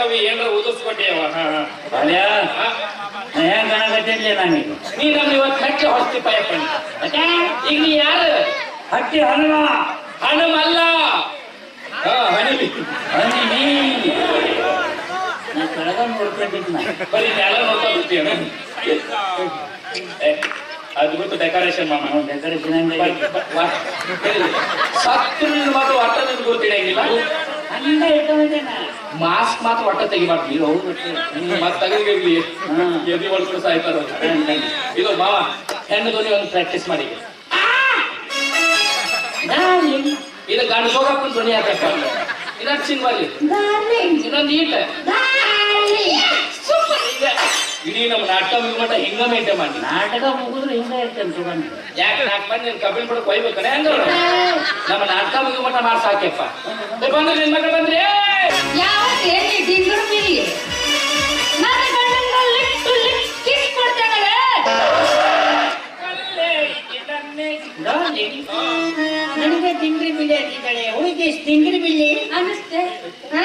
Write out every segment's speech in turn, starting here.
ಯಾಕವಿ ಏನಾರ ಉದಿಸ್ಕೊಟ್ಟೇವ ಬಾಲ್ಯ? ಹೆಂಗ್ ಕಾಣಕತ್ತಿರ್ಲಿ ನನಗೆ. ನೀ ನಮ್ಗೆ ಇವತ್ತು ಹಕ್ಕಿ ಹೊಸ್ತಿ ಪಾಯಪ್ಪ ಈಗ ನೀ ಯಾರು? ಹಟ್ಟಿ ಹನುಮ. ಅದ್ಭುತ ಹಣಿಲಿ ಹನಿ ನೀ ನಾ ಕೆಳಗ ನೋಡ್ಕೊಂಡಿದ್ನ ಬರೀ ನೆಲ ನೋಡ್ತಾ ಬಿಡ್ತೀಯ ಅದು ಬಿಟ್ಟು ಡೆಕೋರೇಷನ್ ಮಾಮ. ಡೆಕೋರೇಷನ್ ಸತ್ತು ಮಾತ್ರ ಒಟ್ಟ ನಿನ್ಗೆ ಗೊತ್ತಿಡಂಗಿಲ್ಲ ಮಾಸ್ಕ್ ಮಾತ್ರ ಒಟ್ಟ ತೆಗಿಬಾರ್ದು. ಇದು ಹೌದು ಮತ್ತೆ ತೆಗೆದಿರ್ಲಿ. ಎದಿ ಹೊಡ್ಕೊಂಡು ಸಾಯ್ತಾರ ಇದು ಬಾ. ಹೆಣ್ಣು ಧ್ವನಿ ಒಂದು ಪ್ರಾಕ್ಟೀಸ್ ಮಾಡಿ. ಇದು ಗಂಡು ಹೋಗಪ್ಪನ ಧ್ವನಿ ಹಾಕಪ್ಪ ಇನ್ನೊಂದು ಸಿನಿಮಾಲಿ ಇನ್ನೊಂದು ನೀಟ್ ಸೂಪರ್ ಈಗ ಇಡೀ ನಮ್ಮ ನಾಟಕ ಮುಗಿಮಟ ಹಿಂಗ ಮೇಂಟೈನ್ ಮಾಡಿ ನಾಟಕ ಮುಗಿದ್ರೆ ಹಿಂಗ ಇರ್ತೇನೆ ಸುಗಂಧ ಯಾಕೆ ನಾಲ್ಕು ಮಂದಿ ನೀನು ಕಬ್ಬಿನ ಬಿಡಕ್ ಕೊಯ್ಬೇಕನೆ ಹಂಗ ನಮ್ಮ ನಾಟಕ ಮುಗಿಮಟ ಮಾಡಿ ಸಾಕ್ಯಪ್ಪ ಬಂದ್ರೆ ನಿನ್ ಮಗ ಬಂದ್ರೆ. ನನಗೆ ತಿಂಗ್ರಿ ಬಿಲ್ಲಿ ಅಂತಿದ್ದಾಳೆ. ಹುಡುಗಿ ತಿಂಗ್ರಿ ಬಿಲ್ಲಿ. ಅನ್ನಿಸ್ತೆ? ಹಾ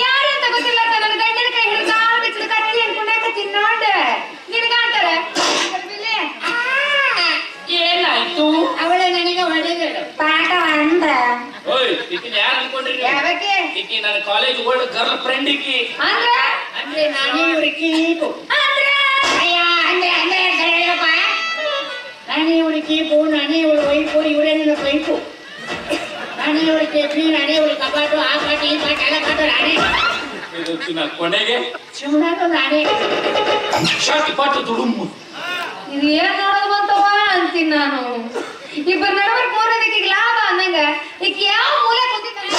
ಯಾರು ಅಂತ ಗೊತ್ತಿಲ್ಲ ಅಂತ ನನ್ನ ಗಂಡನ ಕೈ ಹಿಡಿದು ಕಾಲು ಬಿಚ್ಚಲು ಕತ್ತಿ ಅನ್ಕೊಂಡಾಕತ್ತೀನಿ ನೋಡ ನಿನಗಾಂತಾರ ಏನಾಯ್ತು ಅವಳೆ ನನಗೆ ಹೊಡೆದಳು ಪಾಠ ಅಂದ ಓಯ್ ಈಕಿನ ಯಾರು ಅನ್ಕೊಂಡ್ರಿ? ನೀವು? ಯಾವಕ್ಕೆ ಈಕಿ ನನ್ನ ಕಾಲೇಜ್ ಓಲ್ಡ್ ಗರ್ಲ್ ಫ್ರೆಂಡ್ ಈಕಿ. ಅಂದ್ರೆ ಅಂದ್ರೆ ನಾನೇ ಹುಡುಕಿ ಅಂದ್ರೆ ಅಯ್ಯ ಅಂದೆ ಅಂದೆ ಹೇಳಪ್ಪ. ನಾನೇ ಇವಳು ಕೀಪು ನಾನೇ ಇವಳು ವೈಪು ಇವರೇ ನಿನ್ನ ವೈಪು ನಾನೇ ಇವಳು ಕೇಪಿ ನಾನೇ ಇವಳು ಕಪಾಟು ಆ ಪಾಟ ಈ ಪಾಟ ಎಲ್ಲ ಪಾಟ ನಾನೇ. ಕೊನೆಗೆ. ಶಿವನಾಥು ನಾನೇ. ಶರ್ಟ್ ಪಾಟು ಇದು ಏನ್ ನೋಡೋದು ಬಂತವ ಅಂತೀನಿ ನಾನು. ಇಬ್ಬರ ನಡುವೆ ಮೂರನೇದಕ್ಕೆ ಲಾಭ ಅನ್ನಂಗ. ಈಗ ಯಾವ ಮೂಲೆ ಕುಂತಿದ್ದಾನೆ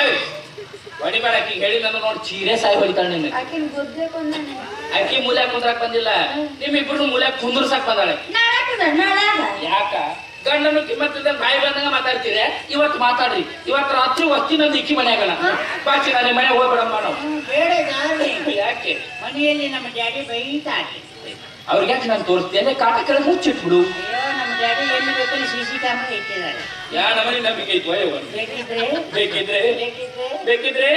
ಏಯ್ ಹೊಡಿಬೇಡ ಆಕಿ ಹೇಳಿ ನನ್ನ ನೋಡಿ ಚೀರೆ ಸಾಯಿ ಹೊಡಿತಾಳೆ ನಿನ್ನ. ಆಕಿನ ಗುದ್ದೆ ಕೊಂದಾನೆ. ಆಕಿ ಮೂಲ್ಯಾಗ ಕುಂದ್ರಾಕ್ ಬಂದಿಲ್ಲ. ನಿಮ್ಮಿಬ್ರು ಮೂಲ್ಯಾಗ ಕುಂದ್ರಸಾಕ್ ಬಂದಾಳೆ. ಯಾಕ? ಗಂಡನು ಕಿಮ್ಮತ್ತಿಲ್ಲದೆ ಬಾಯಿ ಬಂದಂಗ ಮಾತಾಡ್ತೀರ? ಇವತ್ತು ಮಾತಾಡ್ರಿ. ಇವತ್ತು ರಾತ್ರಿ ವಸ್ತಿ ಇಕ್ಕಿ ಮನೆ ಆಗಲ್ಲ. ಬಾಚಿ ನಾನು ಮನೆ ಹೋಗ್ಬೇಡಮ್ಮ ನಾವು. ಬೇಡ. ಯಾಕೆ? ಮನೆಯಲ್ಲಿ ನಮ್ಮ ಡ್ಯಾಡಿ ಬೈತಾರೆ ಅವ್ರಿಗೆ ಯಾಕೆ ನಾನು ತೋರಿಸ್ತೇನೆ ಕಾಟ ಕೆಳಗೆ ಮುಚ್ಚಿಟ್ಬಿಡು. ಅಯ್ಯೋ ನಮ್ಮ ಡ್ಯಾಡಿ ಏನು ಬೇಕಾದ್ರೆ ಸಿ ಸಿ ಕ್ಯಾಮ್ರಾ ಇಟ್ಟಿದ್ದಾರೆ. ಯಾ ನಮನಿ ನಂಬಿಕೆ ಐತು ಅಯ್ಯವ್ವ. ಬೇಕಿದ್ರೆ? ಬೇಕಿದ್ರೆ? ಬೇಕಿದ್ರೆ? ಬೇಕಿದ್ರೆ?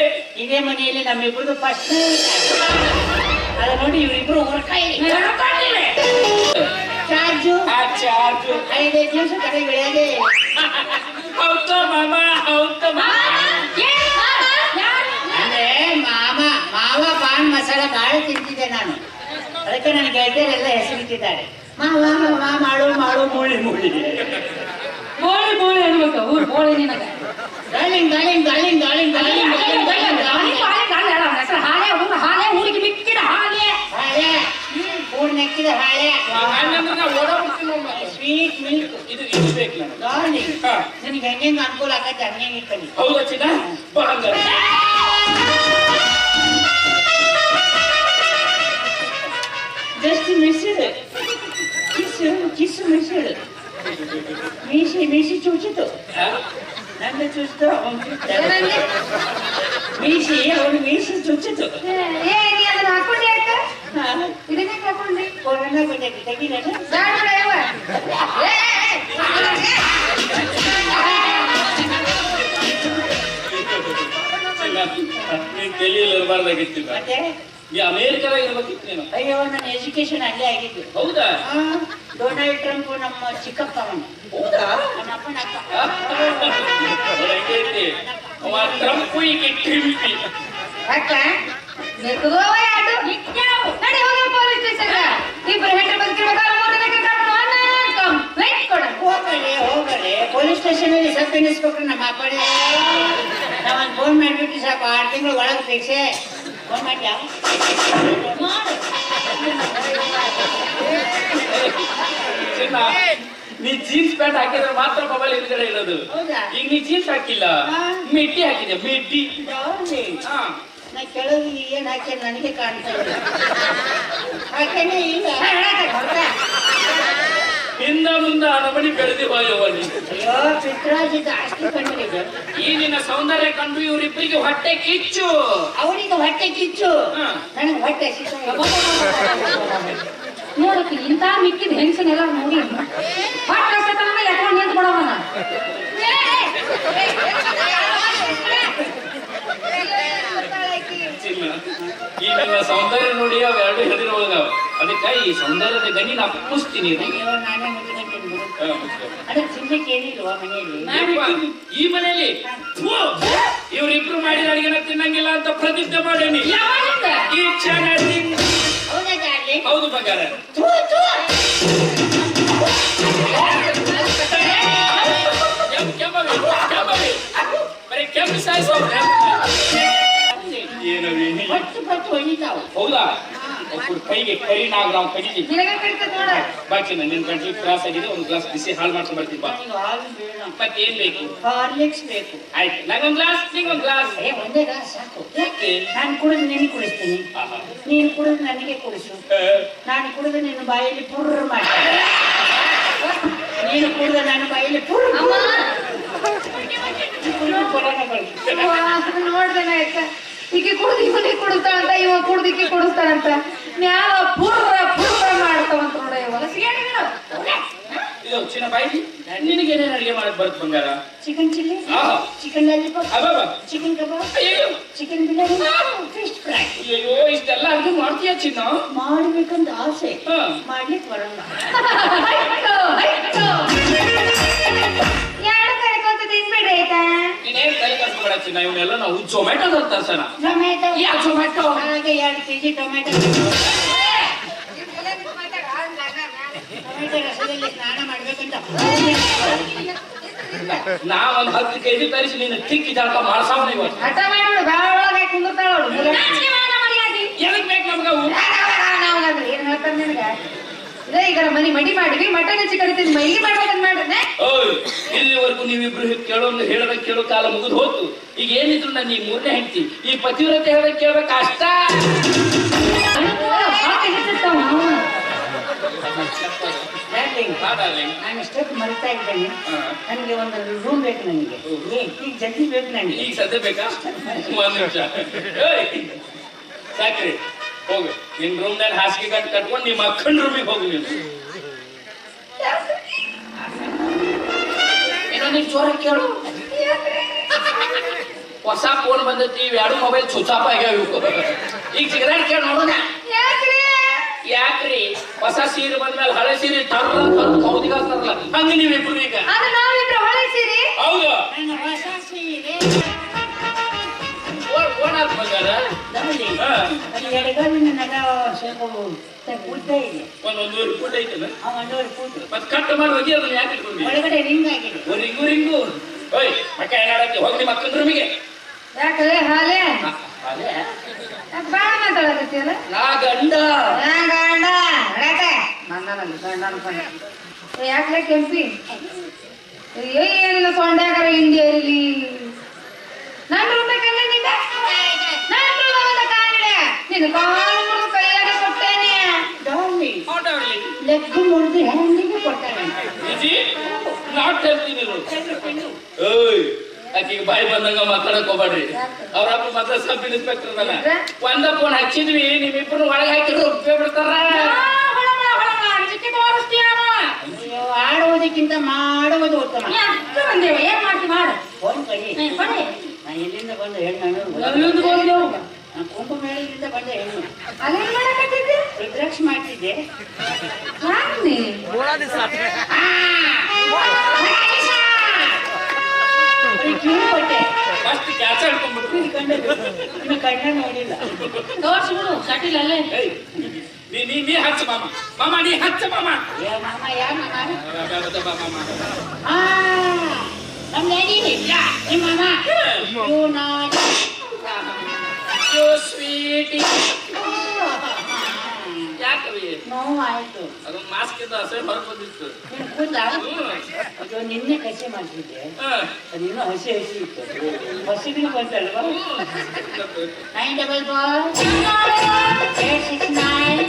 ಇದೇ ಮನೆಯಲ್ಲಿ ನಮ್ಮಿಬ್ರದ್ದು ಫಸ್ಟ್ ಅದ ನೋಡಿ ಇವರಿಬ್ರು ಹೊರಕಾಯಿ ಚಾರ್ಜು ಐದೈದು ದಿವಸ ಕಡೆ ಬೆಳೆಯದೆ ಹೌದ ಮಾಮ ಹೌದ ಮಾಮ ಅಂದ್ರೆ ಮಾಮ ಮಾವ ಪಾನ್ ಮಸಾಲ ಬಾಳ ತಿಂತಿದ್ದೆ ನಾನು ಅದಕ್ಕೆ ನನ್ನ ಗೆಳೆಯರೆಲ್ಲ ಹೆಸರಿಟ್ಟಿದ್ದಾರೆ ಮಾವ ಮಾವ ಮಾಡು ಮಾಡು ಮೂಳಿ ಮೂಳಿ ಬೋಳಿ ಬೋಳಿ ಅನ್ಬೇಕು ಊರ್ ಬೋಳಿ ನಿನಗ darling darling darling darling darling darling darling darling ಹಾಲೆ ಗಾಳಿಂಗ್ ಹಾಲೆ ಗಾಳಿಂಗ್ ಗಾಳಿಂಗ್ ಹಾಲೆ ಹಾಳೆ ಊರ್ ನೆಕ್ಕಿದ ಹಾಳೆ. ಹಣ್ಣನ್ನ ಓಡೋಗ್ಬಿಡ್ತೀನಿ ನೋಡು. ಸ್ವೀಟ್ ಮಿಲ್ಕ್ ಇದು ಇದು ಬೇಕು ನನಗೆ ಡಾರ್ಲಿಂಗ್ ಹಾ. ನಿನಗೆ ಹೆಂಗೆಂಗ್ ಅನುಕೂಲ ಆಗತ್ತೆ ಹಂಗೆ ಇಕ್ಕಲಿ ಹೌದಾ ಚಿನ್ನ? ಬಾ ಹಂಗಾರೆ. Just missed kiss kiss missed ಮೀಸಿ ಮೀಸಿ ಚೂಚಿತು. ಹಾ? ನನ್ನ ಚುಚ್ಚಿತು ಅವನು ಏನಂದೆ? ಮೀಸಿ ಅವನು ಮೀಸಿ ಚುಚ್ಚಿತು ಏ ನೀ ಅದನ್ನ ಹಾಕೊಂಡೆ ಯಾಕ ಇದನ್ನೇ ತೆಗಿಲೇನು ಬಿಡ ನೀನ್ ತಲೆಯಲ್ಲಿ ಇರಬಾರ್ದಾಗಿತ್ತು ಈಗ. ಮತ್ತೆ ಈ ಅಮೇರಿಕದಾಗ ಇರ್ಬೇಕಿತ್ತು ನೀನು ಅಯ್ಯೋ ನನ್ನ ಎಜುಕೇಶನ್ ಅಲ್ಲೇ ಆಗಿದ್ದು ಹೌದಾ ಡೊನಾಲ್ಡ್ ಟ್ರಂಪ್ ನಮ್ಮ ಚಿಕ್ಕಪ್ಪ ಅವನು ಹೌದಾ ನಮ್ಮ ಅಪ್ಪನ ಅಪ್ಪ ಅವ್ರು ಹೆಂಗೈತಿ? ಅವ ಟ್ರಂಪು ಟ್ರಿಂಪಿ ಅಕ್ಕ ಪೊಲೀಸ್ ಸ್ಟೇಷನ್ ಅಲ್ಲಿ ಸಬ್ ಎನ್ನಿಸ್ಬೇಕ್ರಿ ನಮ್ಮ ಅಪ್ಪಣೆ. ನಾವೊಂದು ಫೋನ್ ಮಾಡಿಬಿಟ್ಟು ತಿಂಗಳು ಒಳಗೆ ನೀ ಜೀನ್ಸ್ ಪ್ಯಾಂಟ್ ಹಾಕಿದ್ರೆ ಮಾತ್ರ ಮೊಬೈಲ್ ಎದುರುಗಡೆ ಇರೋದು. ಈಗ ನೀ ಜೀನ್ಸ್ ಹಾಕಿಲ್ಲ. ಮಿಡ್ಡಿ ಹಾಕಿದೆ ಮಿಡ್ಡಿ. ನಾ ಕೆಳಗೆ ಏನ್ ಹಾಕಿ ನನಗೆ ಕಾಣ್ತಾ ಇಲ್ಲ ಹಾಕೇನೆ ಇಲ್ಲ ಹಾ, ಹೇಳಕ್ಕ ಹೊರ್ಟ. ಹಿಂದ ಮುಂದ ಅರಮಣಿ ಬೆಳೆದಿ ಹೋಯವಲ್ಲಿ ಅಯ್ಯೋ ಪಿತ್ರಾಜಿತ ಅಷ್ಟು ಕಂಡಿದೆ ಈ ನಿನ್ನ ಸೌಂದರ್ಯ ಕಂಡು ಇವರಿಬ್ಬರಿಗೆ ಹೊಟ್ಟೆ ಕಿಚ್ಚು ಅವರಿಗೆ ಹೊಟ್ಟೆ ಕಿಚ್ಚು ನನಗೆ ಹೊಟ್ಟೆ ನೋಡಕ್ಕೆ ಇಂಥ ಮಿಕ್ಕಿದ ಹೆಂಗಸನೆಲ್ಲ ನೋಡಿ ಹೊಟ್ಟೆ ಎಲ್ಲ ಎತ್ಕೊಂಡು ನಿಂತು ಬಿಡವನ ಚಿನ್ನ ಈ ನನ್ನ ಸೌಂದರ್ಯ ನೋಡಿ ಅವೆರಡು ಹೆದರಿ ಹೋಗವ ಅದಕ್ಕೆ ಈ ಸೌಂದರ್ಯದ ಗಣಿ ನಾ ಕುಸ್ತೀನಿ ಈ ಮನೆಯಲ್ಲಿ? ಇವ್ರಿಬ್ರು ಮಾಡಿದ ಅಡಿಗೆನ ತಿನ್ನಂಗಿಲ್ಲ ಅಂತ ಪ್ರತಿಜ್ಞೆ ಮಾಡೇನಿ. ಈ ಕ್ಷಣ ತಿನ್- ಹೌದಾ ಬಂಗಾರ. ಕೆಂಪ್ ಬರೀ ಕೆಂಪು ಸಾಯಿಸೋರು ಹೊಡಿತಾವು ಹೌದಾ? ಒಬ್ಬರು ಕೈಗೆ ಕರಿ ನಾವು ನಾವು ಕಡಿತೀವಿ ನಿನಗೆ ಕಡಿತದ ನೋಡ ಬಾಕಿ ನಿನ್ ಗಂಟ್ಲು ಕ್ರಾಸ್ ಆಗಿದೆ ಒಂದು ಗ್ಲಾಸ್ ಬಿಸಿ ಹಾಳು ಮಾಡ್ಕೊಂಡು ಬರ್ತೀನಿ ಬಾ. ನನಗೆ ಹಾಲು ಬೇಡ. ಮತ್ತೆ ಏನ್ ಬೇಕು. ಹಾರ್ಲಿಕ್ಸ್ ಬೇಕು. ಆಯ್ತು ನಂಗೊಂದ್ ಗ್ಲಾಸ್ ನಿಂಗೊಂದು ಗ್ಲಾಸ್ ಏ ಒಂದೇ ಗ್ಲಾಸ್ ಸಾಕು. ಯಾಕೆ? ನಾನು ಕುಡಿದು ನಿನಗೆ ಕುಡಿಸ್ತೀನಿ. ಆಹಾ. ನೀನು ಕುಡಿದು ನನಗೆ ಕುಡಿಸು. ನಾನು ಕುಡಿದು ನಿನ್ನ ಬಾಯಲ್ಲಿ ಪುರ್ರ ಮಾಡ್ತೀನಿ. ನೀನು ಕುಡಿದು ನನ್ನ ಬಾಯಲ್ಲಿ ಪುರ್ರ ನೋಡ್ದೇನ ಆಯ್ತ ಈಕೆ ಕುಡ್ದು ಇವನಿಗೆ ಕುಡಿಸ್ತಾಳಂತ ಇವ ಕುಡ್ದಿಕ್ಕೆ ಕುಡಿಸ್ತಾನಂತ ಮ್ಯಾಲ ಪುರ್ರ ಪುರ್ರ ಮಾಡ್ತಾವಂತ ನೋಡ ಇದು ಚಿನ್ನ ಬಾಯಿ. ನಿನಗೆ ಏನೇನು ಅಡಿಗೆ ಮಾಡಕ್ ಬರುತ್ತೆ ಬಂಗಾರ? Chicken chilli. Chicken lollipop. Chicken kebab ಅಯ್ಯೋ ಚಿಕನ್ ಬಿರಿಯಾನಿ ಫಿಶ್ ಫ್ರೈ ಅಯ್ಯೋ ಇಷ್ಟೆಲ್ಲ ಅಡಿಗೆ ಮಾಡ್ತೀಯ ಚಿನ್ನ? ಮಾಡ್ಬೇಕಂತ ಆಸೆ. ಹಾ. ಮಾಡ್ಲಿಕ್ಕೆ ಬರಲ್ಲ. ಆಯ್ತು, ಆಯ್ತು. ಎರಡು ಕರ್ಕೊಂತ ತಿನ್ಬೇಡಿ ಆಯ್ತಾ ನೀನೇನ್ ತಲೆ ಕರ್ಸ್ಕೊಬೇಡ ಚಿನ್ನ ಇವನ್ನೆಲ್ಲ ನಾವು ಜೊಮ್ಯಾಟೊ ತರ್ಸೋಣ. ಟೊಮೆಟೊ ಯಾ ಟೊಮ್ಯಾಟೊ ಹಾಗೆ ಎರಡು ಟೊಮೆಟೊ ಟೊಮೆಟೊ ರಸದಲ್ಲಿ ಸ್ನಾನ ಮಾಡ್ಬೇಕಂತ. ಹತ್ತು ಕೆಜಿ ತರಿಸಿ ನೀನು ತಿಕ್ಕಿ ಜಳಕ ಮಾಡ್ಸಾವ್ ಹಠ ಮಾಡಿಬಿಡು ಕುಂದಿರ್ತಾಳ ಎದಕ್ ಬೇಕು ನಮ್ಗೆ ನಾವು ಏನ್ ಹೇಳ್ತಾರ ನಿನಗ? ಇದೇ ಈಗ ಮನಿ ಮಡಿ ಮಾಡಿವಿ ಮಟನ್ ಚಿಕನ್ ತಿಂದ್ ಮೈಲಿ ಮಾಡ್ಬೇಕಂತ ಓಯ್ ಇಲ್ಲಿವರೆಗೂ ನೀವಿಬ್ರು ಕೇಳೋದು ಹೇಳದ ಕೇಳೋ ಕಾಲ ಮುಗಿದು ಹೋತು ಈಗ ಏನಿದ್ರು ನಾನು ಈ ಮೂರನೇ ಹೆಂಡತಿ ಈ ಪತಿವ್ರತೆ ಹೇಳದ ಕೇಳ್ಬೇಕು ಅಷ್ಟ. ನಾನು ಸ್ಟೆಪ್ ಮರಿತಾ ಇದ್ದೇನೆ. ನನಗೆ ಒಂದು ರೂಮ್ ಬೇಕು ನನಗೆ. ಈಗ ಜಲ್ದಿ ಬೇಕು ನನಗೆ. ಈಗ ಸದ್ಯ ಬೇಕಾ? ಸಾಕ್ರಿ. ಹೋಗು. ನಿನ್ ರೂಮ್ನಾಗ ಹಾಸಿಗೆ ಕಟ್ ಕಟ್ಕೊಂಡು ನಿಮ್ಮ ಅಕ್ಕನ ರೂಮಿಗೆ ಹೋಗು ನೀನು. ನೀವು ಜೋರ ಕೇಳು. ಹೊಸ ಫೋನ್ ಬಂದೈತಿ ಎರಡು ಮೊಬೈಲ್ ಸುಚಾಪ ಆಗ್ಯಾವ. ಈಗ ಸಿಗರೇಟ್ ಕೇಳಿ ನೋಡೋಣ. ಯಾಕ್ರಿ? ಹೊಸ ಸೀರೆ ಬಂದ್ಮೇಲೆ ಹಳೆ ಸೀರೆ ಟರ್ರ ತಂದು ಕೌದಿಗೆ ಹಾಕ್ತಾರಲ್ಲ ನೀವು ನೀವಿಬ್ರು ಈಗ. ಅದು ನಾವಿಬ್ರು ಹೊಳಿಸಿರಿ ಹೌದು. ನನ್ನ ಹೊಸ ಸೀರೆ ಓ- ಓಡಾಕ್ ಬಂದಾರ ದಮಲಿ ಹಾ. ಅದು ಎಡಗಾಲಿನ ನಗ ಸ್ವಲ್ಪ ಉದ್ದ ಇದೆ. ಒಂದ್ ಒಂದೂವರೆ ಫುಟ್ ಐತಲ್ಲ? ಆ ಒಂದೂವರೆ ಫೂಟ್. ಮತ್ ಕಟ್ ಮಾಡಿ ಹೋಗಿ ಅದನ್ನ ಯಾಕೆ ಇಟ್ಕೊಂಡಿ ಒಳಗಡೆ ರಿಂಗ್ ಆಗಿದೆ. ಓ ರಿಂಗು ರಿಂಗು ಓಯ್ ಅಕ್ಕ ಏನಾಡಕ್ಕೆ ಹೋಗಿ ನಿಮ್ಮ ಅಕ್ಕನ ರೂಮಿಗೆ ಯಾಕಲೆ ಹಾಲೆ? ಅದೇ ಯಾಕೆ ಬಾಳ ಮಾತಾಡಕತ್ತೀಯಲ್ಲ? ನಾ ಗಂಡ. ಗಂಡ. ನನ್ನಲ್ಲ ಗಂಡ ಅನ್ಕೊಂಡ. ಯಾಕಲೆ ಕೆಂಪಿ? ಏನಿಲ್ಲ ಸೊಂಡ್ಯಾಕರ ಹಿಂದಿಯಲ್ಲಿ ನನ್ನ ರೂಮದ ನಿನ್ನ ಕೈಯಾಗ ಕೊಟ್ಟೇನೆ. ಮುರಿದು ಇಜಿ ನಾಟ್ ಹೇಳ್ತೀನಿ ಏಯ್ ಆಕಿಗೆ ಬಾಯಿ ಬಂದಂಗ ಮಾತಾಡಕ್ ಹೋಗ್ಬೇಡ್ರಿ. ಅವ್ರ ಅಪ್ಪ ಸಬ್ ಇನ್ಸ್ಪೆಕ್ಟರ್ ಅದಾನ. ಒಂದ ಫೋನ್ ಹಚ್ಚಿದ್ವಿ ನಿಮ್ಮಿಬ್ರು ಒಳಗೆ ಹಾಕಿದ್ರು ಒಪ್ಪೇ ಬಿಡ್ತಾರ. ಆಡುವುದಕ್ಕಿಂತ ಮಾಡುವುದು ಉತ್ತಮ. ಬಂದೇವ ಏನ್ ಮಾಡ್ತಿ ಮಾಡು. ಫೋನ್ ಕಡಿ. ನಾ ಎಲ್ಲಿಂದ ಬಂದು ಹೆಣ್ಣು? ನಾನು ಕುಂಭಮೇಳದಿಂದ ಬಂದ ಹೆಣ್ಣು. ಮಾಡಕತ್ತಿದ್ದೆ? ರುದ್ರಾಕ್ಷ ಮಾಡ್ತಿದ್ದೆ. ಯಾರು ನೀ ಬರೀ ಕಿವಿ ಕೊಟ್ಟೆ. ಫಸ್ಟ್ ಹಿಡ್ಕೊಂಡ್ಬಿಟ್ರು ಕಂಡದ್ದು ಇನ್ನು ಕಣ್ಣ ನೋಡಿಲ್ಲ. ತೋರ್ಸ್ಬಿಡು ಕಟ್ಟಿಲ್ಲ ಅಲ್ಲೇ ಏಯ್ ನೀ ನೀ ನೀ ಹಚ್ಚ ಮಾಮ. ಮಾಮ ನೀ ಹಚ್ಚ ಮಾಮ. ಯಾ ಮಾಮ ಯಾ ಮಾಮ? ಬಾ, ಬಾ, ಬಾ, ಮಾಮ. ಆ ಡ್ಯಾಡಿ ಯಾ ನಿಮ್ಮ ಮಾಮ? ಯೋ ಸ್ವೀಟ್ ಯಾಕವಿ ನೋವಾಯ್ತು ಅದೊಂದು ಮಾಸ್ಕ್ ಇಂದ ಹಸೆ ಹೊರಗೆ ಬಂದಿತ್ತು ನೀನು ಕೂದ ಹ್ಮ್. ಅದು ನಿನ್ನೆ ಕಸಿ ಮಾಡಿಸಿದ್ದೆ ಹಾ. ಅದು ಇನ್ನೂ ಹಸಿ ಹಸಿ ಇತ್ತು ಹಸಿಗೂ ಬಂತಲ್ವಾ nine double four eight six nine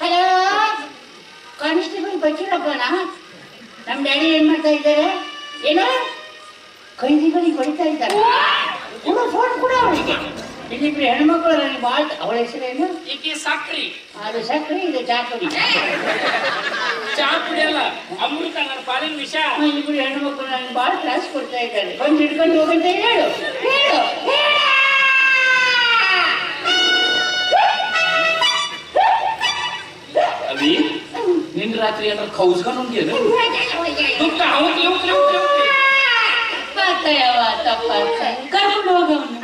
hello constable ಬಚ್ಚಿರಪ್ಪನ ನಮ್ಮ ಡ್ಯಾಡಿ ಏನ್ ಮಾಡ್ತಾ ಇದ್ದಾರೆ? ಏನ ಕೈದಿಗಳಿಗೆ ಹೊಡಿತಾ ಇದ್ದಾರೆ. ಇಲ್ಲಿಬ್ರು ಹೆಣ್ಮಕ್ಳು ನನಗೆ ಭಾಳ ಅವಳ ಹೆಸರೇನು ಈಕಿ ಸಕ್ರಿ. ಅದು ಸಕ್ರಿ ಇದು ಚಾಕುಡಿ. ಚಾ ಅಲ್ಲ ಅಮೃತ ನನ್ನ ಪಾಲಿನ ವಿಷ. ಹೆಣ್ಣು ಹೆಣ್ಮಕ್ಳು ನನಗೆ ಭಾಳ ಕ್ಲಾಸ್ ಕೊಡ್ತಾ ಇದ್ದಾರೆ. ಬಂದು ಹಿಡ್ಕೊಂಡು ಹೋಗಂತ ಹೇಳು. ಹೇಳು ಅವಿ ನಿನ್ ರಾತ್ರಿ ಏನಾರ ಕೌಸ್ಕೊಂಡು ಹೋಗ್ಯೇನು ದುಃಖ ಅವಕ್ಕೆ ಹೋಗ್ಲಿ ಹೋಗ್ಲಿ ಹೋಗ್ಲಿ ಮಾತಾಯವ ತಪ್ಪಾಗ್ತ ಕರ್ಕೊಂಡು ಹೋಗವನು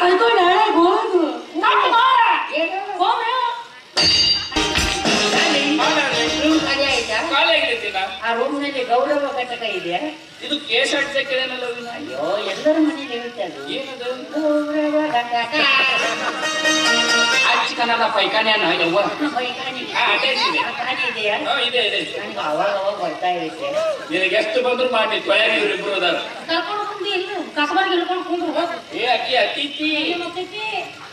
ಕರ್ಕೊಂಡು ಹಾಳಾಗಿ ಹೋಗು ಆ ರೂಮ್ನಲ್ಲಿ ಗೌರವ ಘಟಕ ಇದೆಯಾ ಇದು ಕೇಸ್ ಅಡ್ಸಕ್ಕಿದೇನಲ್ಲ ಅಯ್ಯೋ ಎಲ್ಲರ ಮನೇಲಿ ಇರುತ್ತೆ ಅದು. ಏನದು? ಗೌರವ ಘಟಕ. ಅಚ್ಚ ಕನ್ನಡ ಪೈಖಾನೆ ಅನ್ನ ಯವ್ವ ಇದೆ. ಇದೆಯಾ? ಇದೆ ಇದೆ ನನಗೆ ಅವಾಗ ಅವಾಗ ಬರ್ತಾ ಇರುತ್ತೆ. ನಿನಗೆ ಎಷ್ಟು ಬಂದ್ರು ಮಾಡಿ ತೊಳೆಯಾಗಿ ಇವ್ರಿಬ್ರು ಅದಾರ. ಕರ್ಕೊಂಡು ಬಂದು ಇಲ್ಲ ಕಸಬಾರ್ಗೆ ಹಿಡ್ಕೊಂಡು ಕುಂದ್ರು ಹೋಗು. ಏ ಅಕ್ಕಿ ಅತಿಥಿ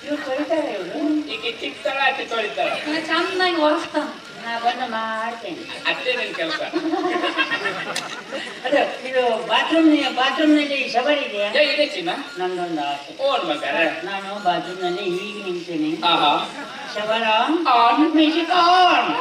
ಇವ್ರು ತೊಳಿತಾರೆ ಇವರು. ಈಕಿ ಚಿಕ್ಕಳ ಅಕ್ಕಿ ತೊಳಿತಾರೆ ಚಂದಾಗಿ ಒರೆಸ್ತಾನ ನಾ ಬಂದು ಮಾಡ್ತೇನೆ. ಅಷ್ಟೇ ನನ್ನ ಕೆಲಸ? ಅದು ಇದು ಬಾತ್ರೂಮ್ ಬಾತ್ರೂಮ್ನಲ್ಲಿ ಶವರ್ ಇದೆಯಾ ಇದೆ ಚಿನ್ನ. ನಂದೊಂದು ಆಸೆ. ಓನ್ ಮಗಾರ ನಾನು ಬಾತ್ರೂಮ್ನಲ್ಲಿ ಹೀಗೆ ನಿಂತೇನೆ. ಶವರ್ ಆನ್ ಮ್ಯೂಸಿಕ್ ಆನ್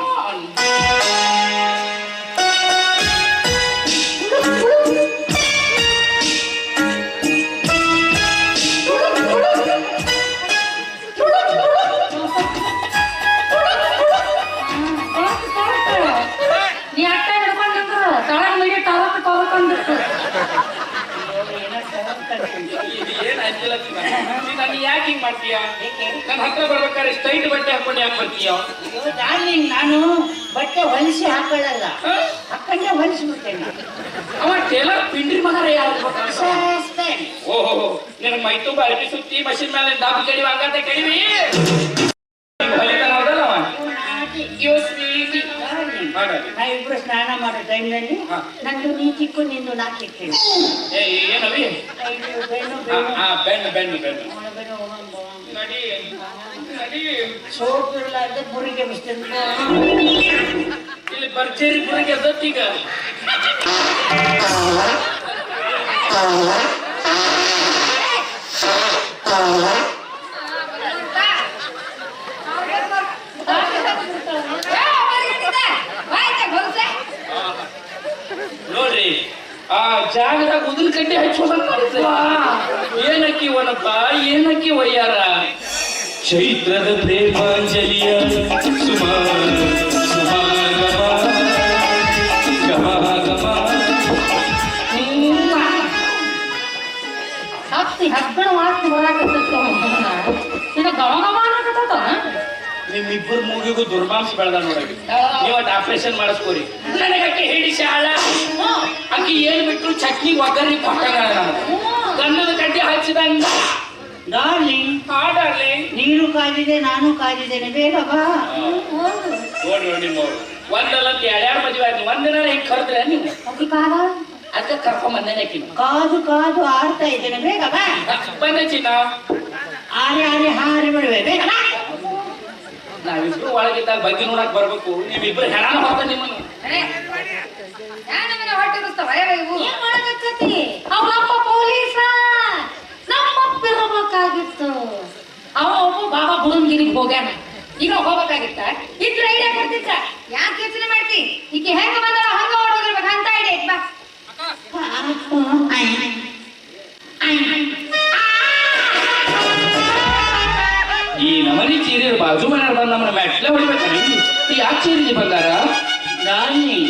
ಚಿನ್ನ ಯಾಕೆ ಮಾಡ್ತೀಯ ಬರ್ಬೇಕಾದ್ರೆ ಸ್ಟ್ರೈಟ್ ಬಟ್ಟೆ ಹಾಕೊಂಡು ಯಾಕೆ ನಾನು ಬಟ್ಟೆ ಹೊಲಿಸಿ ಹಾಕೊಳ್ಳಲ್ಲ ಹಾಕೊಂಡೆ ಹೊಲಿಸ್ಬಿಡ್ತೇನೆ ಅವ ಟೇಲರ್ ಪಿಂಡ್ರಿ. ಓಹೋ ಮೈ ತುಂಬ ಸುತ್ತಿ ಮಷಿನ್ ಮೇಲೆ ದಾಬಿ ಕಡಿವಿ ಹಂಗಂತ ಕಡಿವಿ ಇವ್ನು Darling, ನಾವಿಬ್ರು ಸ್ನಾನ ಮಾಡೋ ಟೈಮ್ನಲ್ಲಿ. ಹಾ. ನಂದು ನೀ ಚಿಕ್ಕು ನಿಂದು ನಾ ಚಿಕ್ಕೇನೆ ಏ ಏನವಿ? ಇದು ಬೆನ್ನು ಹಾ ಬೆನ್ನು. ಹಾ ಬೆನ್ನು ಬೆನ್ನು ಬೆನ್ನು. ಅವನ ಬೆನ್ನು ಹೋಗಂಬ. ನಡಿ ನಡಿ. ಸೋಪ್ ಇರ್ಲಾರ್ದೆ ಬುರಿಗೆ ಬಿಸ್ತಂತ ಇಲ್ಲಿ ಎದ್ದತ್ತೀಗ ಆ ಜಾಗದಾಗ ಉದಿನ ಕಡ್ಡಿ ಹಚ್ಚೋದಂಗ ಮಾಡಿದ್ರಲ್ಲ ಏನಕ್ಕಿ ಒನಪ್ಪ ಏನಕ್ಕಿ ಒಯ್ಯಾರ ಚೈತ್ರದ ಪ್ರೇಮಾಂಜಲಿಯ ಸುಮಾ ಸುಮಾ ಗಮ ಗಮ ಗಮ ಹತ್ತಿ ಹಬ್ಬಣ ವಾಸನೆ ಬರಾಕತ್ತಿತ್ತು ಇದು ಗಮ ಗಮ ಅನ್ನಕತ್ತ ನಿಮ್ಮಿಬ್ಬರು ಮೂಗಿಗೂ ದುರ್ಮಾಂಸ ಬೆಳೆದ ನೋಡಗಿ ನೀವು ಅಟ್ ಆಪರೇಷನ್ ಮಾಡಿಸ್ಕೋರಿ ನನಗೆ ಅಕ್ಕಿ ಹೇಳಿ ಶಾಳ ಅಕ್ಕಿ ಏನ್ ಬಿಟ್ರು ಚಟ್ನಿ ಒಗ್ಗರಣೆ ಕೊಟ್ಟಾಗ ಗಂಧದ ಕಡ್ಡಿ ಹಚ್ಚಿದಂಗ ಡಾರ್ಲಿಂಗ್ ಹಾಡಾಡ್ಲಿ ನೀರು ಕಾದಿದೆ ನಾನು ಕಾದಿದ್ದೇನೆ ಬೇಗ ಬಾ ನೋಡಿ ನೋಡಿ ನಿಮ್ಮವ್ರು ಒಂದಲ್ಲ ಎರಡು ಎರಡ್ಯಾರು ಮದುವೆ ಆಯ್ತು ಒಂದಿನ ಹಿಂಗ್ ಕರೆದ್ರೆ ನೀವು ಅಕ್ಕಿ ಕಾದ ಅದಕ್ಕೆ ಕರ್ಕೊಂಡ್ ಬಂದೇನೆ ಆಕಿ ಕಾದು ಕಾದು ಆಡ್ತಾ ಇದ್ದೇನೆ ಬೇಗ ಬಾ ಬಂದೆ ಚಿನ್ನ. ಆರೆ ಆರೆ ಹಾರಿ ಬಿಡುವೆ? ಬೇಗ ಬಾ ನಾವಿಬ್ರು ಒಳಗಿದ್ದಾಗ ಬಗ್ಗೆ ನೋಡಕ್ ಬರ್ಬೇಕು. ನೀವಿಬ್ರು ಹೆಣ ಹೋಗ್ತಾ ನಿಮ್ಮನ್ನು. ಏನ್ ಮಾಡಕತ್ತಿ ಅವನಪ್ಪ ಪೊಲೀಸ. ನಮ್ಮಪ್ಪ ಇರಬೇಕಾಗಿತ್ತು ಅವ ಒಬ್ಬ ಬಾಬಾ ಬುಡನ್ಗಿರಿಗೆ ಹೋಗ್ಯಾನ. ಈಗ ಹೋಗ್ಬೇಕಾಗಿತ್ತ? ಇದ್ರ ಐಡಿಯಾ ಕೊಡ್ತಿದ್ದ ಯಾಕೆ ಯೋಚನೆ ಮಾಡ್ತಿ? ಈಕೆ ಹೆಂಗ ಬಂದಳ ಹಂಗ ಓಡೋಗಿರ್ಬೇಕು ಅಂತ ಐಡಿಯಾ ಬಾ. ಈ ನಮನಿ ಚೀರಿ ಬಾಜು ಮನೆಯವ್ರು ಬಂದ ನಮ್ಮನ್ನ ಮೆಟ್ಲೆ ಈ ಯಾಕೆ ಚೀರಿಗೆ ಬಂದಾರ? ಡಾರ್ಲಿಂಗ್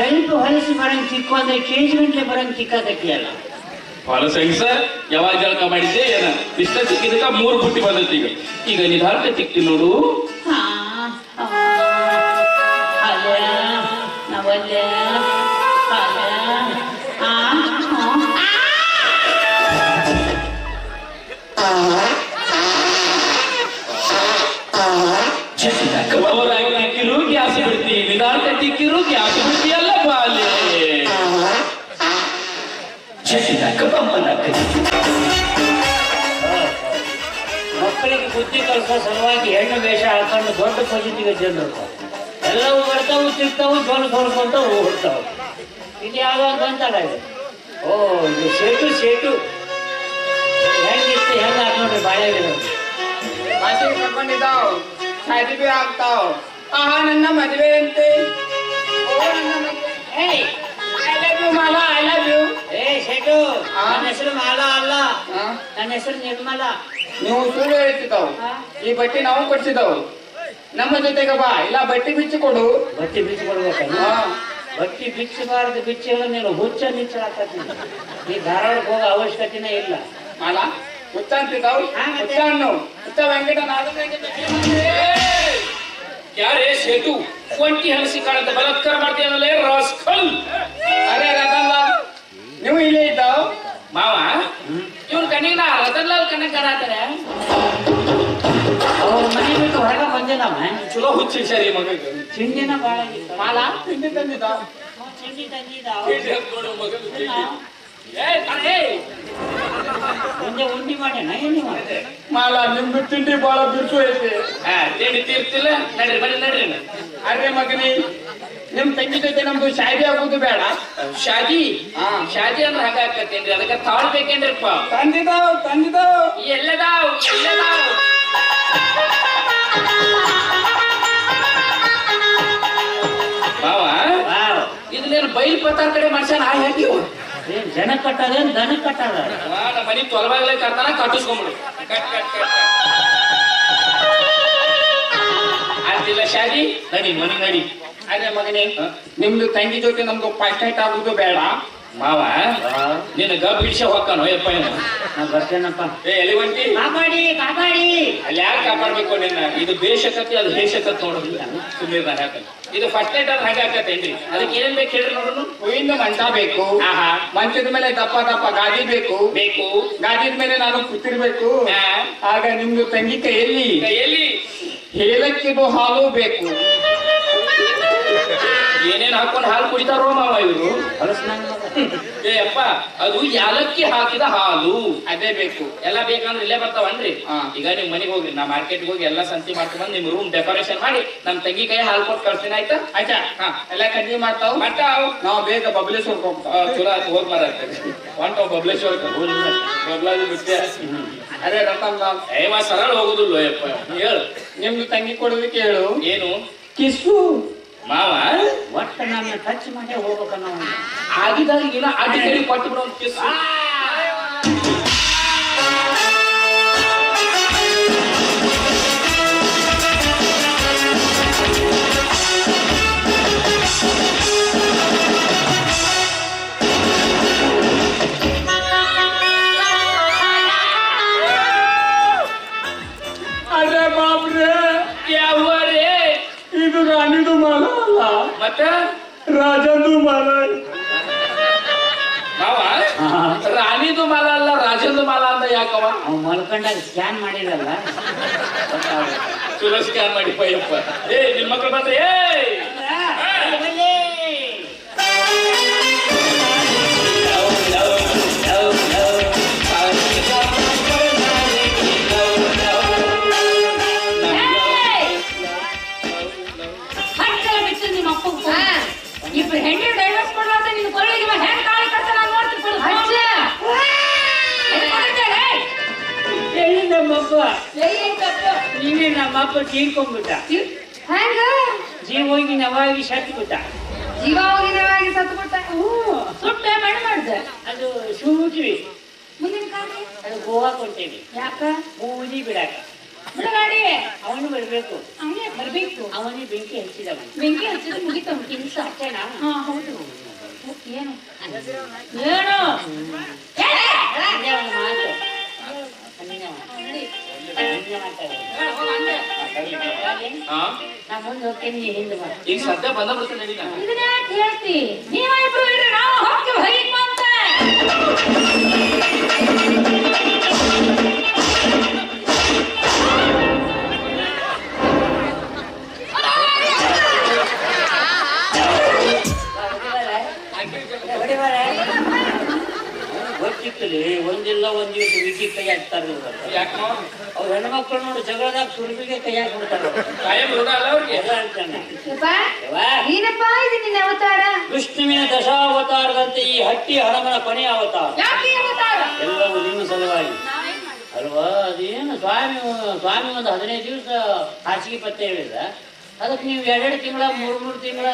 ಸ್ವಲ್ಪ ಹೊಲಸು ಬರಂಗ್ ಸಿಕ್ಕು ಅಂದ್ರೆ ಕೆಜಿ ಗಂಟ್ಲೆ ಬರಂಗ್ ಚಿಕ್ಕದಕ್ಕೆ ಅಲ್ಲ ಹೊಲ ಸರ್ ಯಾವಾಗ ಜಳಕ ಮಾಡಿದ್ದೆ ಏನ ಇಷ್ಟ ಸಿಕ್ಕಿದಕ್ಕ ಮೂರು ಬುಟ್ಟಿ ಬಂದೈತಿ ಈಗ ಈಗ ನಿಧಾನಕ್ಕೆ ತಿಕ್ತಿ ನೋಡು ಹಾ, ಅಲ್ಲ, ನವಲ್ಲ, ಶಾದಿ ಆಗ್ತಾವ ಆ ನನ್ನ ಮದುವೆ ಅಂತೆ. ಓ ನನ್ನ ಮದುವೆ. ಏಯ್ I love you Mala I love you ಏ ಶೆಟ್ಟು ನನ್ನ ಹೆಸರು ಮಾಲಾ ಅಲ್ಲ. ನನ್ನ ಹೆಸರು ನಿರ್ಮಲ. ನೀವು ಸುಳ್ಳು ಹೇಳ್ತಿದ್ದಾವ್. ಈ ಬಟ್ಟೆ ನಾವು ಕೊಡ್ಸಿದ್ದಾವ್. ನಮ್ಮ ಜೊತೆಗೆ ಬಾ. ಇಲ್ಲ ಬಟ್ಟೆ ಬಿಚ್ಚಿ ಕೊಡು ಬಟ್ಟಿ ಬಿಚ್ಚಿ ಕೊಡ್ಬೇಕಲ್ಲ ಹಾ ಬಟ್ಟಿ ಬಿಚ್ಚಬಾರದು ಬಿಚ್ಚಿಲ್ಲ ನೀನು ಹುಚ್ಚ ಹಾಕತ್ತೀನಿ ಈ ಧಾರವಾಡಕ್ಕೆ ಹೋಗೋ ಅವಶ್ಯಕತೆನೇ ಇಲ್ಲ. ಮಾಲಾ ಹುಚ್ಚ ಅನ್ನು ಹುಚ್ಚ ವೆಂಕಟ ಯಾರೇ ಸೇತು ಒಂಟಿ ಹಲಸಿ ಕಾಣುತ್ತೆ. ಬಲಾತ್ಕಾರ ಮಾಡ್ತೀಯನಲ್ಲೇ ರಾಸ್ಕಲ್. ಅರೆ ರತನ್ಲಾಲ್ ನೀವು ಇಲ್ಲೇ ಇದ್ದಾವ್ ಮಾವ ಇವ್ರ ಕಣ್ಣಿಗೆ ನಾ ರತನ್ಲಾಲ್ ಕಣ್ಣಿಗೆ ಕಾಣತಾರೆ ಅವ್ರ ಮನೆ ಬಿಟ್ಟು ಹೊರಗೆ ಬಂದಿಲ್ಲಮ್ಮ ಚಲೋ ಹುಚ್ಚಿ ಸರಿ ಮಗ ಚಿಂಡಿನ ಬಾಳ ಮಾಲಾ ಚಿಂಡಿ ತಂದಿದ್ದ? ನೋಡು ಮಗಗೆ ತಿಂಡಿ. ಏ ಮುಂದೆ ಉಂಡಿ ಮಾಡ್ಯಾನ? ಏನಿ ಮಾಡಿ ಮಾಲಾ ನಿಮ್ದು ತಿಂಡಿ ಬಾಳ ಬಿರ್ಸು ಐತಿ. ಹಾ ತಿಂಡಿ ತೀರ್ತಿಲ್ಲ ನಡ್ರಿ ಬನ್ನಿ ನಡ್ರಿ. ಅರೆ ಮಗನಿ ನಿಮ್ ತಂಗಿ ಜೊತೆ ನಮ್ದು ಶಾದಿ ಆಗೋದು ಬೇಡ. ಶಾದಿ? ಹಾ. ಶಾದಿ ಅಂದ್ರೆ ಹಾಗಾಕತ್ತೇನ್ರಿ ಅದಕ್ಕೆ ತಾಳ್ ತಂದಿದಾವ್ ತಂದಿದಾವ್. ಎಲ್ಲದಾವ್ ಎಲ್ಲದಾವ್. ಬಾವಾ ಇದನ್ನೇನು ಬೈಲ್ ಪತಾರ್ ಕಡೆ ಮನುಷ್ಯನ ಆ ಹೇಗೆ. ಏನ್ ಜನ ಕಟ್ಟದ ದನ ಕಟ್ಟದ? ನಮ್ಮ ಮನಿ ತೊಲವಾಗಲೇ ಕರ್ತಾನ ಕಟ್ಟಿಸ್ಕೊಂಬಿಡು. ಕಟ್ ಕಟ್ ಕಟ್ ಆಗ್ತಿಲ್ಲ ಶಾದಿ ನಡಿ ಮನಿ ನಡಿ. ಅದೇ ಮಗನೇ ನಿಮ್ದು ತಂಗಿ ಜೊತೆ ನಮ್ದು ಫಸ್ಟ್ ನೈಟ್ ಆಗುದು ಬೇಡ. ಮಾವ ನಿನ್ನ ಗಬ್ ಹಿಡ್ಸ ಹೋಗ್ತಾನೋ ಯಪ್ಪ. ನಾ ಬರ್ತೇನಪ್ಪ. ಏ ಹೊಂಟಿ? ಕಾಪಾಡಿ ಕಾಪಾಡಿ. ಅಲ್ಲಿ ಯಾರು ಕಾಪಾಡ್ಬೇಕು ನಿನ್ನ? ಇದು ಬೇಷಕತಿ ಅದು ಹೇಷಕತ್ ನೋಡೋದಿಲ್ಲ ಸುಮ್ಮನೆ ಹಾಕಲ್ಲ ಇದು ಫಸ್ಟ್ ನೈಟ್ ಅದು ಹಾಗೆ ಹಾಕತ್ತೇನ್ರಿ ಅದಕ್ಕೆ ಏನೇನ್ ಬೇಕು ಹೇಳ್ರಿ ನೋಡೋಣ ಹೂವಿನ ಮಂಟ ಬೇಕು. ಆಹಾ. ಮಂಚದ ಮೇಲೆ ದಪ್ಪ ದಪ್ಪ ಗಾದಿ ಬೇಕು. ಬೇಕು. ಗಾದಿದ ಮೇಲೆ ನಾನು ಕೂತಿರ್ಬೇಕು. ಹಾ. ಆಗ ನಿಮ್ದು ತಂಗಿ ಕೈಯಲ್ಲಿ ಎಲ್ಲಿ ಏಲಕ್ಕಿದು ಹಾಲು ಬೇಕು. ಏನೇನ್ ಹಾಕೊಂಡು ಹಾಲು ಕುಡಿತಾರೋ ಮಾವ ಇವರು? ಮಗ ಏ ಅಪ್ಪ ಅದು ಯಾಲಕ್ಕಿ ಹಾಕಿದ ಹಾಲು. ಅದೇ ಬೇಕು. ಎಲ್ಲ ಬೇಕಂದ್ರೆ ಇಲ್ಲೇ ಬರ್ತಾವನ್ರಿ. ಈಗ ನಿಮ್ ಮನೆಗೆ ಹೋಗ್ರಿ. ನಾ ಮಾರ್ಕೆಟ್ ಹೋಗಿ ಎಲ್ಲಾ ಸಂತಿ ಮಾಡ್ಕೊಂಡ್ ಬಂದ್ ನಿಮ್ ರೂಮ್ ಡೆಕೋರೇಷನ್ ಮಾಡಿ ನಮ್ ತಂಗಿ ಕೈ ಹಾಲು ಕೊಟ್ಟು ಕಳ್ಸಿನ ಆಯ್ತಾ? ಆಯ್ತಾ? ಹಾ. ಎಲ್ಲ ಕಡ್ಡಿ ಮಾಡ್ತಾವ? ಮಾಡ್ತಾವ್ ನಾವ್ ಬೇಗ ಬಬ್ಲೇಶ್ವರ್ ಚಲೋ ಆಯ್ತು ಹೋಗ್ ಮಾರಾಗ್ತದೆ ಹೊಂಟವ್ ಬಬ್ಲೇಶ್ವರ ಬಬ್ಲಾದಿ ಬಿಟ್ಟೆ ಅರೆ ರತನ್ ಲಾಲ್ ಏವ ಸರಳ ಹೋಗುದಿಲ್ಲ ಯಪ್ಪ ಹೇಳು. ನಿಮ್ದು ತಂಗಿ ಕೊಡೋದಕ್ಕೆ ಹೇಳು. ಏನು? ಕಿಸ್ಸು. ಮಾವ ಒಟ್ಟ ನನ್ನ ಟಚ್ ಮಾಡಿ ಹೋಗ್ಬೇಕನ್ನ ಆಗಿದಾಗ ಏನ ಅಡ್ಡಿ ಕೊಟ್ಟು ಬಿಡೋ ಯಾಕವ ಅವ್ ಮಲ್ಕೊಂಡಾಗ ಸ್ಕ್ಯಾನ್ ಮಾಡಿರಲ್ಲ. ಚಲೋ ಸ್ಕ್ಯಾನ್ ಮಾಡಿ ಪಯ್ಯಪ್ಪ. ಏ ನಿನ್ ಮಕ್ಳು ಬಂದ್ರೆ ಏ! ಇಬ್ರು ಹೆಣ್ಣು ಡೈವರ್ಸ್ ಕೊಡ್ಲಾರ್ದ ನಿನ್ನ ಕೊರಳಿಗೆ ಇವ ಕಾಳಿ ಕಟ್ಟ ನಾನು ನೋಡ್ತೀನಿ ನಮ್ಮಪ್ಪ ಏನ್ ಕಪ್ಪು? ನೀವೇ ನಮ್ಮಪ್ಪ ತೀರ್ಕೊಂಡ್ಬಿಟ್ಟ. ಹ್ಯಾಂಗ ಜೀವ ಹೋಗಿ ನವಾಗಿ ಸತ್ಬಿಟ್ಟ ಜೀವ ಜೀವ ಹೋಗಿನವಾಗಿ ಸತ್ತು ಹ್ಞೂ. ಸುಟ್ಟ ಮಣ ಮಾಡ್ದೆ. ಅದು ಸೂಟ್ವಿ ಮುಂದಿನ ಕಾಲ ಅದು ಗೋವಾ ಕೊಡ್ತೇವೆ ಯಾಕ? ಬೂದಿ ಬಿಡಾಕ. ಬಿಡಗಾಡಿ ಅವನು ಬರ್ಬೇಕು. ಅವನೇ ಬರ್ಬೇಕು. ಅವನೇ ಬೆಂಕಿ ಹಚ್ಚಿದವ ಬೆಂಕಿ ಹಚ್ಚಿದ ಮುಗಿತ ಕೆಲಸ ಅಷ್ಟೇನಾ ಹಾ ಹೌದು. ಏನು? ಏನು? ಹೇಳೆ. ಮಾತು. ಒಂದೇ ಒಂದೇ ಮಾತಾಡು. ಹಾ ನಾ ಮುಂದೆ ಹೋಗ್ತೇನೆ ನೀ ಹಿಂದೆ ಬಾ ಈಗ ಸದ್ಯ ಬಂದ ಬರ್ತೀನಿ ನಡಿ ನಾನು. ಇದನ್ನ ಯಾಕೆ ಹೇಳ್ತಿ ನೀವ ಇಬ್ರು ಇಡ್ರಿ ನಾವು ಹೋಗ್ತೀವಿ ಅಂತ ಗೊತ್ತಿತ್ತಲಿ ಒಂದಿಲ್ಲ ಒಂದ್ ದಿವಸ ವಿಕಿ ಕೈ ಹಾಕ್ತಾರ? ಅವ್ರ ಹೆಣ್ಮಕ್ಳು ನೋಡಿ ಜಗಳದಾಗ ಸುರುಬಿಗೆ ಕೈ ಹಾಕ್ಬಿಡ್ತಾರ ಕಾಯಂ ಅಲ್ಲ ಅವ್ರಿಗೆ. ಎಲ್ಲ ಅಂತಾನೆ. ಯಪ್ಪ, ಯವ್ವ, ಏನಪ್ಪ ಇದು ನಿನ್ನ ಅವತಾರ. ವಿಷ್ಣುವಿನ ದಶಾವತಾರದಂತೆ ಈ ಹಟ್ಟಿ ಹಣಮನ ಕೊನೆಯ ಅವತಾರ. ಎಲ್ಲವೂ ನಿಮ್ಮ ಸಲುವಾಗಿ. ಅಲ್ವಾ? ಅದೇನು ಸ್ವಾಮಿ ಸ್ವಾಮಿ ಒಂದು ಹದಿನೈದು ದಿವಸ ಹಾಸಿಗೆ ಪತ್ತೆ ಹೇಳಿದ ಅದಕ್ಕೆ ನೀವು ಎರಡೆರಡು ತಿಂಗಳ ಮೂರು ಮೂರು ತಿಂಗಳ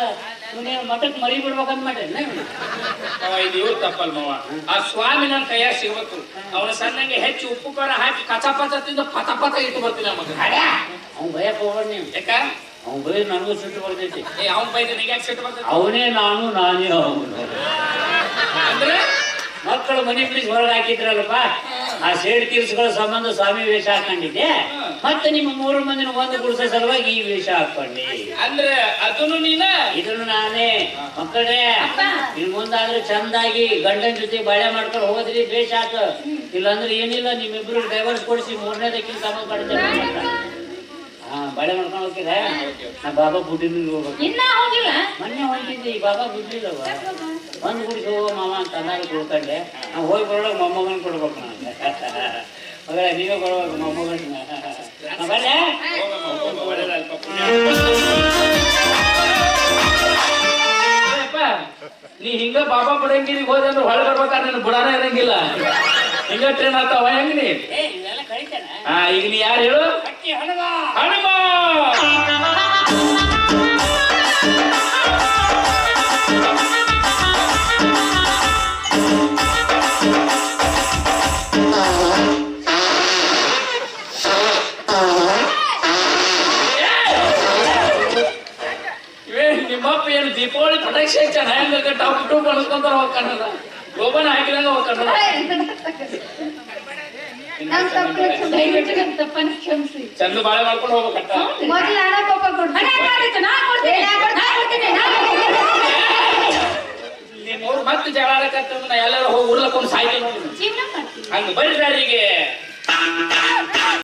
ನೀವು ಮಠಕ್ಕೆ ಮರಿ ಬಿಡ್ಬೇಕಂತ ಮಾಡ್ರಿ ಅವ ಇದು ಇವ್ರು ತಪ್ಪಲ್ ಮಾವ. ಆ ಸ್ವಾಮಿ ನನ್ನ ಕೈಯಾಗ ಸಿಗ್ಬೇಕು ಅವನ ಸಣ್ಣಂಗೆ ಹೆಚ್ಚು ಉಪ್ಪು ಖಾರ ಹಾಕಿ ಕಚ ಪಚ ತಿಂದು ಪತ ಪತ ಇಟ್ಟು ಬರ್ತೀನಿ ಮಗ ಅವ್ನು ಭಯಕ್ಕೆ ಹೋಗೋಣ ನೀವು. ಯಾಕ? ಅವ್ನು ಬೈ ನನಗೂ ಸಿಟ್ಟು ಬರ್ತೈತಿ. ಏ ಅವ್ನ ಬೈದ ನಿಗೆ ಯಾಕೆ ಸಿಟ್ಟು ಬರ್ತೈತಿ? ಅವನೇ ನಾನು ನಾನೇ ಅವನು. ಅಂದ್ರೆ? ಮಕ್ಕಳು ಮನೆ ಬಿಡಿಸಿ ಹೊರಗೆ ಹಾಕಿದ್ರಲ್ಲಪ್ಪ ಆ ಸೇಡ್ ತೀರ್ಸ್ಕೊಳ್ಳೋ ಸಂಬಂಧ ಸ್ವಾಮಿ ವೇಷ ಹಾಕೊಂಡಿದ್ದೆ ಮತ್ತೆ ನಿಮ್ಮ ಮೂರು ಮಂದಿನ ಒಂದು ಗುಡಿಸೋ ಸಲುವಾಗಿ ಈ ವೇಷ ಹಾಕೊಂಡಿ ಅಂದ್ರೆ ಅದನ್ನು ನೀನ? ಇದನ್ನು ನಾನೇ ಮಕ್ಕಳೇ. ಇನ್ ಮುಂದಾದ್ರೆ ಚಂದಾಗಿ ಗಂಡನ ಜೊತೆ ಬಾಳೆ ಮಾಡ್ಕೊಂಡು ಹೋದ್ರಿ ಬೇಷ ಆತ. ಇಲ್ಲಾಂದ್ರೆ ಏನಿಲ್ಲ ನಿಮ್ಮಿಬ್ರು ಡೈವರ್ಸ್ ಕೊಡಿಸಿ ಮೂರನೇದಕ್ಕಿಂತ ಸಂಬಂಧ ಪಡ್ತೇವೆ ಹಾ ಬಾಳೆ ಮಾಡ್ಕೊಂಡು ಹೋಗಿದ ನಾ ಬಾಬಾ ಬುಡ್ಡಿನ ಹೋಗ್ಬೇಕು. ಇನ್ನ ಹೋಗಿಲ್ಲ? ಮೊನ್ನೆ ಹೋಗಿದ್ದೆ ಈ ಬಾಬಾ ಬುದ್ಧಿಲ್ಲವ ಒಂದು ಗುಡಿಸಿ ಹೋಗೋ ಮಾವ ಅಂತ ಅಂದಾಗ ಕೊಡ್ಕೊಂಡೆ ನಾವು ಹೋಗಿ ಬರೋಣ ಮೊಮ್ಮಗನ್ ಕೊಡ್ಬೇಕು ನನಗೆ. ಮಗಳ ನೀವೇ ಕೊಡ್ಬೇಕು. ಏಪ್ಪ, ನೀ ಹಿಂಗ ಬಾಬಾ ಬುಡಂಗಿರಿಗೆ ಹೋದೆ ಅಂದ್ರೆ ಹೊಳೆ ಬರ್ಬೇಕಾದ್ರೆ ನಿನ್ನ ಬುಡಾನೇ ಇರಂಗಿಲ್ಲ. ಹಿಂಗ ಟ್ರೈನ್ ಆಗ್ತಾವ ಹೆಂಗ ನೀ? ಹಾ ಈಗ ನೀ ಯಾರು ಹೇಳು? ಕಟ್ಟಿ ನನ್ನ ತಪ್ಪನ್ನ ಕ್ಷಮಿಸಿ. ಚಂದ ಬಾಳೆ ಮಾಡ್ಕೊಂಡು ಹೋಗ್ಬೇಕಂತ. ಮೊದ್ಲು ಹಣ ಪಾಪ ಕೊಡ್ತೀನಿ. ಮತ್ತೆ ಜಗಳ ಆಡಕತ್ತಂದ್ರ ನಾ ಎಲ್ಲರೂ ಹೋಗಿ ಉರ್ಲಕ್ಕೊಂದು ಸಾಯ್ತೀನಿ. ಹಂಗ ಬರ್ರಿ ಈಗ